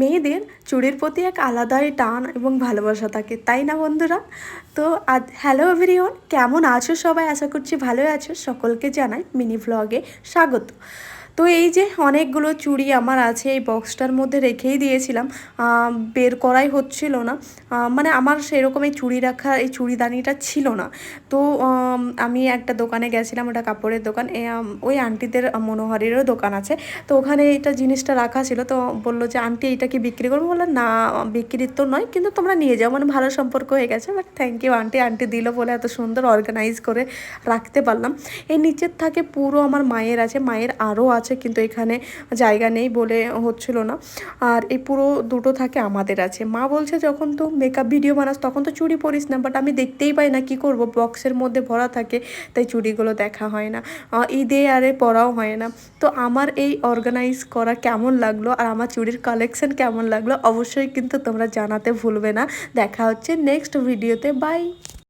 মেয়েদের চুড়ির প্রতি এক আলাদাই টান এবং ভালোবাসা থাকে, তাই না বন্ধুরা? তো আজ হ্যালো এভরিওন কেমন আছো সবাই? আশা করছি ভালোই আছো। সকলকে জানাই মিনি ভ্লগে স্বাগত। তো এই যে অনেকগুলো চুড়ি আমার আছে, এই বক্সটার মধ্যে রেখেই দিয়েছিলাম। বের করাই হচ্ছিল না। মানে আমার সেরকম এই চুড়ি রাখা, এই চুড়িদানিটা ছিল না। তো আমি একটা দোকানে গেছিলাম, ওটা কাপড়ের দোকান। ওই আন্টিদের মনোহরেরও দোকান আছে। তো ওখানে এটা জিনিসটা রাখা ছিল। তো বলল যে আন্টি এটা কি বিক্রি করব? বললাম না, বিক্রির তো নয়, কিন্তু তোমরা নিয়ে যাও। মানে ভালো সম্পর্ক হয়ে গেছে but thank you aunty aunty দিল বলে এত সুন্দর অর্গানাইজ করে রাখতে পারলাম। এর নিচের থাকে পুরো আমার মায়ের আছে, মায়ের আরও আছে কিন্তু এখানে জায়গা নেই বলে হচ্ছিল না। আর এই পুরো দুটো থাকে আমাদের আছে। মা বলছে, যখন তো মেকআপ ভিডিও বানাস, তখন তো চুড়ি পরিস না বাট আমি দেখতেই পাই না, কি করব? বক্সের মধ্যে ভরা থাকে, তাই চুড়িগুলো দেখা হয় না। ঈদে আরে পরাও হয় না। তো আমার এই অর্গানাইজ করা কেমন লাগল, আর আমার চুড়ির কালেকশন কেমন লাগল, অবশ্যই কিন্তু তোমরা জানাতে ভুলবে না। দেখা হচ্ছে নেক্সট ভিডিওতে বাই